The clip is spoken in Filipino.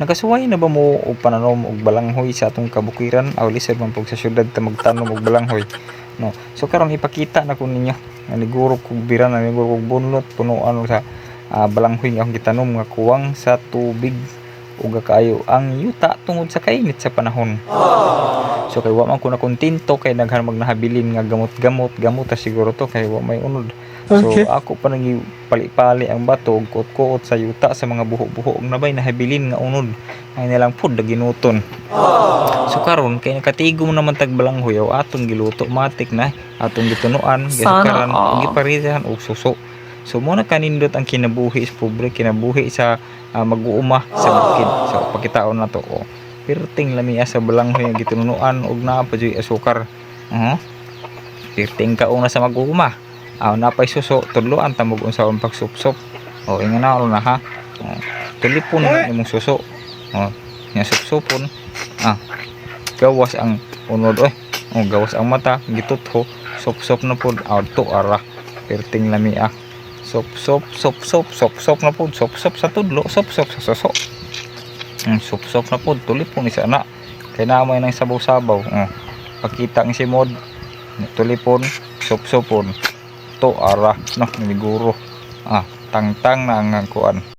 Nagasuway na ba mo og pananom og balanghoy sa atong kabukiran aw lisod man pug sa syudad ta magtanom og balanghoy. No. So karon ipakita na ko ninyo nga niguro kog bira na niguro kog bunlot punuan sa ah, balanghoy nga akong gitanom nga kuwang sa tubig ug kaayo ang yuta tungod sa kainit sa panahon. So kay wa man ko na kontento kay daghan magnahabilin nga gamot-gamot, gamot ta siguro to kay wa may unod. So Okay. ako pa nang pali-pali ang bato ug kuot-kuot sa yuta sa mga buho-buho ug nabay nahabilin nga unod. Ay nilang pud ginuton. So karon kay nakatigom naman tag balanghoy atong giluto matik na atong gitunuan, all. giparisahan og suso. So mo na kanindot ang kinabuhi sa pobre, kinabuhi sa ah, mag-uuma sa bukid. So pakitaon na to. Oh. Pirting lamiya sa balanghoy nga gitunuan og naa pa asukar. Uh Pirting kauna sa mag-uuma. Aw napay suso tudloan ta mog unsa ang pagsupsop. O ingon na na ha. Oh, tulipon na imong suso. Oh, nya supsupon. Ah. Gawas ang unod oy. Oh, gawas ang mata, gitutho, sop-sop na pud auto ara. Pirting lamiya. Sop sop sop sop sop sop na pud, sop sop sa tudlo, sop sop sa suso. Mm, sop sop na pud, tulipon isa na. Kay naamay nang sabaw-sabaw. Oh. Pakita ang si mod. Tulipon, sop sopon. To ara, no, niguro. Ah, tangtang na ang kuan.